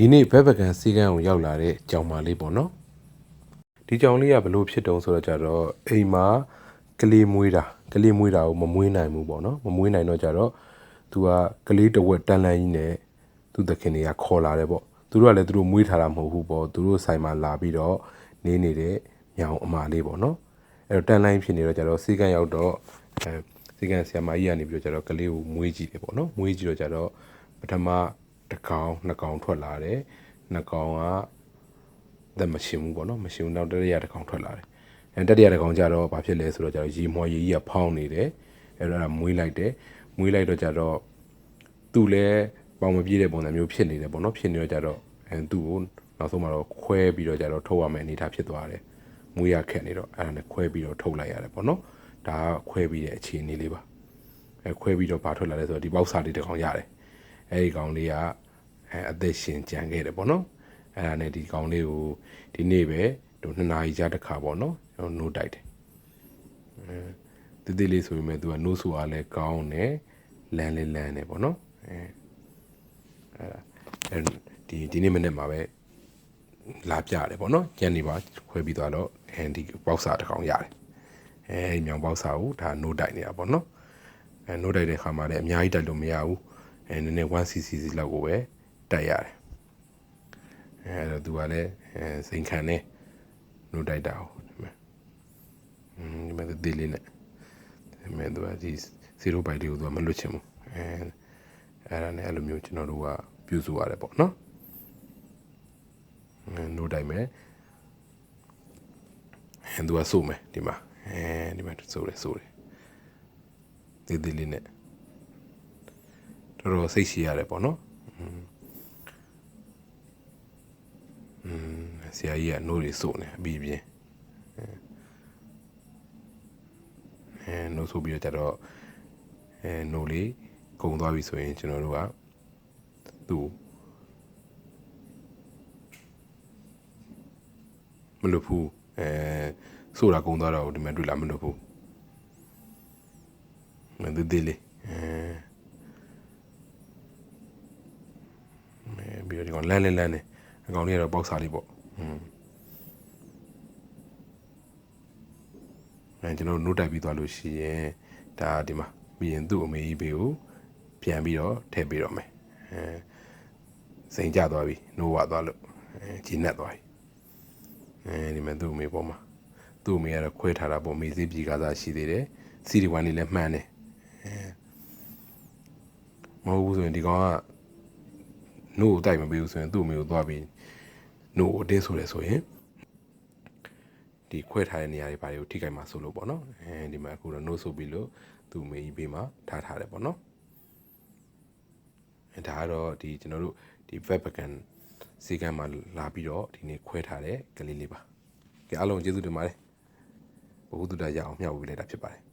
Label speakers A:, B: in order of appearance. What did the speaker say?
A: ဒီနေ့ဘက်ပကန်စီကန်းကိုရောက်လာတဲ့ကြောင်မလေးပေါ့နော်ဒီကြောင်လေးကဘလို့ဖြစ်တုံးဆိုတော့ကြတော့အိမ်မှာကလေးမွေးတာကလေးမွေးတာကိုမမွေးနိုင်ဘူးပေါ့နော်မမွေးနိုင်တော့ကြတော့သူကကလေးတစ်ဝက်တန်လန်းကြီးနဲ့သူသခင်တွေကခေါ်လာတယ်ပေါ့သူတို့ကလည်းသူတို့မွေးထားတာမဟုတ်ဘူးပေါ့သူတို့ဆိုင်မှာလာပြီးတော့နေနေတဲ့ညောင်အမလေးပေါ့နော်အဲ့တော့တန်လန်းဖြစ်နေတော့ကြတော့စီကန်းရောက်တော့အဲစီကန်းဆရာမကြီးကနေပြီးတော့ကြတော့ကလေးကိုမွေးကြည့်တယ်ပေါ့နော်မွေးကြည့်တော့ကြတော့ပထမ တစ်ကောင်နှစ်ကောင်ထွက်လာတယ်နှစ်ကောင်ကသက်မရှင်ဘူးပေါ့နော်မရှင်ဘူးနောက်တတိယတစ်ကောင်ထွက်လာတယ်အဲတတိယတစ်ကောင်ကျတော့ဘာဖြစ်လဲဆိုတော့ကျတော့ရေမော်ရေကြီးကဖောင်းနေတယ်အဲတော့အဲ့ဒါမွေးလိုက်တယ်မွေးလိုက်တော့ကျတော့သူ့လည်းပေါင်မပြေးတဲ့ပုံစံမျိုးဖြစ်နေတယ်ပေါ့နော်ဖြစ်နေတော့ကျတော့အဲသူ့ကိုနောက်ဆုံးမှာတော့ခွဲပြီးတော့ကျတော့ထုတ်ရမယ်အနေထားဖြစ်သွားတယ်မွေးရခက်နေတော့အဲ့ဒါနဲ့ခွဲပြီးတော့ထုတ်လိုက်ရတယ်ပေါ့နော်ဒါကခွဲပြီးတဲ့အခြေအနေလေးပါအဲခွဲပြီးတော့ဘာထွက်လာလဲဆိုတော့ဒီပေါက်စာလေးတစ်ကောင်ရတယ် အဲဒီကောင်လေးကအဲအသက်ရှင်ကြံခဲ့တယ်ပေါ့နော်အဲ့ဒါနဲ့ဒီကောင်လေးကိုဒီနေ့ပဲတို့နှစ်နာရီကြာတစ်ခါပေါ့နော်ကျွန်တော်နိုးတိုက်တယ်အဲတည်တည်လေးဆိုပေမဲ့သူကနိုးဆိုအားလဲကောင်းတယ်လမ်းလေးလမ်းတယ်ပေါ့နော်အဲအဲ့ဒါအဲဒီဒီနေ့မနေ့မှာပဲလာပြတယ်ပေါ့နော်ကျန်နေပါခွဲပြီးသွားတော့အဲဒီပေါက်စာတစ်ကောင်ရတယ်အဲဒီမြောင်ပေါက်စာကိုဒါနိုးတိုက်နေတာပေါ့နော်အဲနိုးတိုက်တဲ့ခါမှာလည်းအများကြီးတိုက်လို့မရဘူး အဲနည်းနည်း 1cc လောက်ကိုပဲတိုက်ရတယ်အဲအဲ့တော့သူကလည်းအဲစိန်ခံနေနို့တိုက်တာဟုတ်ဒီမဲ့อืมဒီမဲ့ဒီလေးနဲ့ဒီမဲ့သူကဒီ0ဘိုက်လေးကိုသူကမလွတ်ချင်ဘူးအဲအဲ့ဒါနဲ့အဲ့လိုမျိုးကျွန်တော်တို့ကပြုစုရတယ်ပေါ့နော်အဲနို့တိုက်မယ်အဲသူကစိုးမယ်ဒီမှာအဲဒီမှာစိုးတယ်စိုးတယ်ဒီဒီလေးနဲ့ တော်တော်စိတ်ရှိရတယ်ပေါ့နော်ဆရာကြီးကနိုးတွေစို့နေအပြီးပြင်းအဲနိုးဆိုပြီးတော့ကြတော့အဲနိုးလေးကုံသွားပြီဆိုရင်ကျွန်တော်တို့ကသူ့မလို့ဘူးအဲဆိုတာကုံသွားတော့ဒီမှာတွေ့လာမလို့ဘူးမင်းသေးသေးလေးအဲ ပြီးတော့ဒီကောင်လန်းလန်းလန်းနေအကောင်လေးကတော့ပေါက်စားလေးပေါ့အဲကျွန်တော်တို့ note တိုက်ပြီးသွားလို့ရှိရင်ဒါဒီမှာပြီးရင်သူ့အမေကြီးဘေးကိုပြန်ပြီးတော့ထည့်ပေးတော့မယ်အဲစိန်ကြသွားပြီနိုးဝသွားလို့အဲဂျင်းနဲ့သွားပြီအဲဒီမှာသူ့အမေပေါ်မှာသူ့အမေကတော့ခွဲထားတာပေါ့မေးစေးပြီကစားရှိသေးတယ်စီဒီဝမ်နေလည်းမှန်တယ်အဲမဟုတ်ဘူးဆိုရင်ဒီကောင်က နို့ကိုတိုက်မပေးဘူးဆိုရင်သူ့အမေကိုသွားပြီးနို့ကိုအတင်းဆိုတယ်ဆိုရင်ဒီခွဲထားတဲ့နေရာတွေဘာတွေကိုထိခိုက်မှာဆိုလို့ပေါ့နော်အဲဒီမှာအခုတော့ no ဆိုပြီးလို့သူ့မေကြီးဘေးမှာထားထားတယ်ပေါ့နော်အဲဒါကတော့ဒီကျွန်တော်တို့ဒီ webcam စီကံမှာလာပြီးတော့ဒီနေ့ခွဲထားတဲ့ကလေးလေးပါကဲအားလုံးကျေးဇူးတင်ပါတယ်ဘုဟုတ္တရအောင်မျှဝေလိုက်တာဖြစ်ပါတယ်